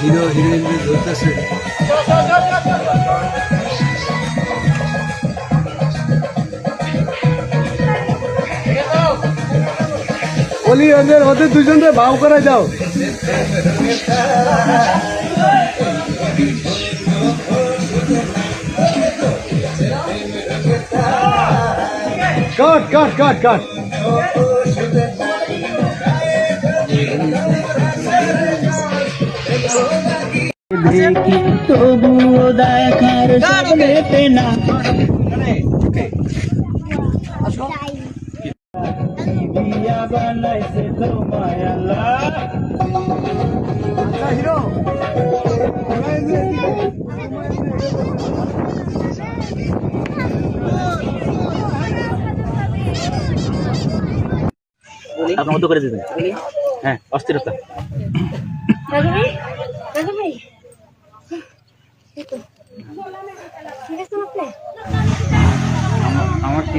Hero হিরোইনদের ধরতেছে। বলি ওদের ওদের দুজনকে ভাও করে যাও কাট কাট কাট কাট। দেখি তবুও দেখার স্বপ্নে পেনা বিয়া বানাইছে তোমায় আল্লাহ। আপনার মতো করে দিবেন। হ্যাঁ অস্থিরতা রাজু ভাই রাজু ভাই এই তো। ঠিক আছে আপনি আমার কি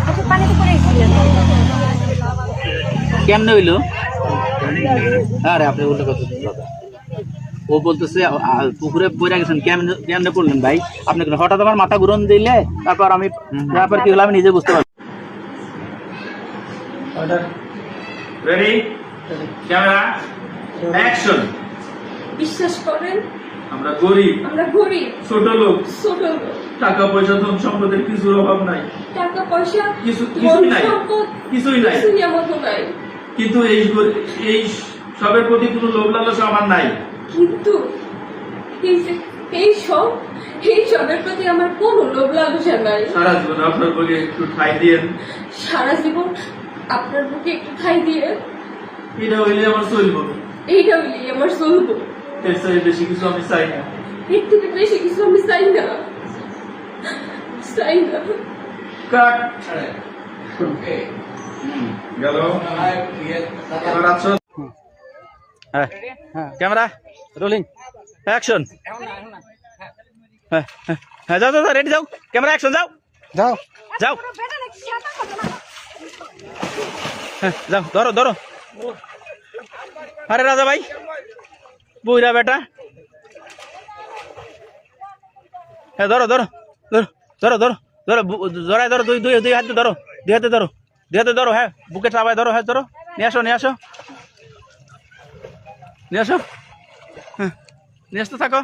আচ্ছা পানিতে পড়ে গেছিলেন কেমনে হইল? আরে আপনি কথা ও বলতেছে পুকুরে পড়ে গেছেন কেমনে কেমনে পড়লেন ভাই? আপনি হঠাৎ আমার মাথা ঘুরন দিলে তারপর আমি তারপর কি হলো আমি নিজে বুঝতে পারছি রেডি ক্যামেরা অ্যাকশন বিশ্বাস করেন আমরা গরিব আমরা গরিব ছোট লোক। ছোট লোক। টাকা পয়সা ধন সম্পদের কিছুর অভাব নাই। টাকা পয়সা কিছু কিছুই নাই। কিছুই নাই। নাই। কিন্তু এই এই সবের প্রতি কোনো লোভ লালসা আমার নাই। কিন্তু এই সব এই সবের প্রতি আমার কোনো লোভ লালসা নাই। সারা জীবন আপনার বলি একটু ঠাই দিয়েন। সারা জীবন আপনার বুকে একটু ঠাই দিয়ে এটা হইলে আমার চলবো। এইটা হইলে আমার চলবো। এর চেয়ে বেশি কিছু আমি চাই না। এর থেকে বেশি কিছু আমি চাই না। চাই না। কাট। গেল। হ্যাঁ। Camera rolling. অ্যাকশন। হ্যাঁ হ্যাঁ। হ্যাঁ যাও যাও রেডি যাও। ক্যামেরা অ্যাকশন যাও। যাও। যাও। হ্যাঁ যাও ধরো ধরো। আরে রাজা ভাই। বুইরা বেটা হ্যাঁ ধরো ধরো ধরো ধরো ধরো ধরো বু- জড়ায় ধরো দুই দুই দুই হাতে ধরো দুই হাতে ধরো দুই হাতে ধরো হ্যাঁ বুকে চাপায় ধরো হ্যাঁ ধরো নিয়ে আসো নিয়ে আসো নিয়ে আসো হ্যাঁ নিয়ে আসতে থাকো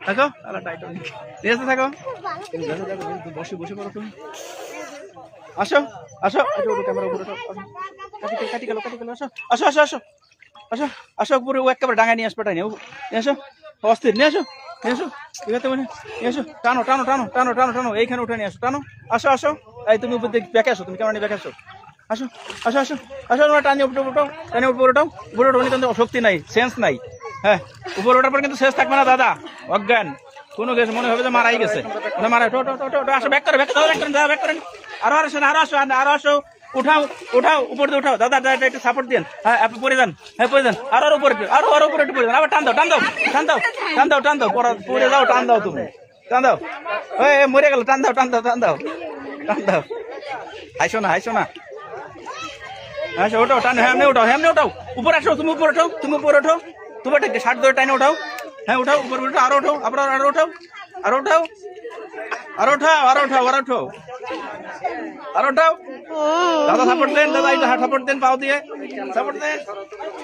থাকো আলা টাইট নিয়ে আসতে থাকো বসে বসে পড়ো তুমি আসো আসো একটু ওঠো, ক্যামেরা উপরে ওঠো, আসো। কাটি গেল, কাটি গেল কাটি গেল আসো আসো আসো আসো আসো আসো, উপরে ও একেবারে ডাঙায় নিয়ে আসবে নিয়ে আসো। অস্থির, নিয়ে আসো নিয়ে আসো। আছে মানে নিয়ে টানো টানো টানো টানো টানো টানো, এইখানে উঠে নিয়ে আসো। টানো, আসো আসো। এই তুমি উপর দিকে ব্যাকে আসো, তুমি ক্যামেরা নিয়ে ব্যাকে আসো। আসো আসো আসো আসো, তোমরা টানি উপরে উঠাও, টানি উপরে উঠাও। উপরে উঠো কিন্তু শক্তি নাই সেন্স নাই। হ্যাঁ উপরে ওঠার পর কিন্তু শেষ থাকবে না, দাদা। অজ্ঞান। কোনো গেছে মনে হবে যে মারাই গেছে। মারা আসো ব্যাক করে ব্যাক করে ব্যাক করেন ব্যাক করেন। আরও আরও, আসো আরও, আসো। উঠাও উঠাও উপর উঠাও। দাদা দাদা, একটু সাপোর্ট দিন হ্যাঁ আপনি পরে যান হ্যাঁ পরে যান। আরও আরও উপরে আরও আরও উপরে একটু পরে যান। আবার টান দাও টান দাও টান দাও টান দাও টান দাও। পরে যাও, টান দাও তুমি। টান দাও। ওই মরে গেল, টান দাও টান দাও টান দাও। টান দাও। হাইসো না হাইসো না। আচ্ছা ওঠাও টান হ্যাঁ উঠাও, এমনি উঠাও। উপরে আসো, তুমি উপরে ওঠো তুমি উপরে ওঠো তুমি একটা শার্ট ধরে টাইনে উঠাও। হ্যাঁ উঠাও, উপরে উঠো আরও উঠাও, আবার আরও উঠাও আরও উঠাও। আরও উঠাও আরও উঠাও আরও উঠাও আরও উঠাও দাদা সাপোর্ট দেন, দাদা এটা সাপোর্ট দেন, পাও দিয়ে। সাপোর্ট দেন।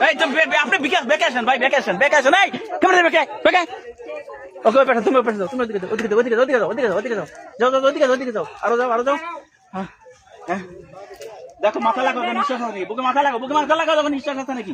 এই তো বে- বে- আপনি বিকাশ ভ্যাকেশন ভাই ভ্যাকেশন ভ্যাকেশন এই কেমন বেকে বেকে ওকে, ওই পাশে, তুমি ওই পাশে যাও, তুমি ওদিকে যাও ওদিকে যাও ওদিকে যাও ওদিকে যাও ওদিকে যাও ওদিকে যাও। যাও যাও, ওদিকে যাও ওদিকে যাও। আরও যাও আরও যাও। হ্যাঁ হ্যাঁ। দেখো, মাথা লাগাও যখন নিঃশ্বাস আছে নাকি? বুকে মাথা লাগাও, বুকে মাথা লাগাও যখন নিঃশ্বাস আছে নাকি?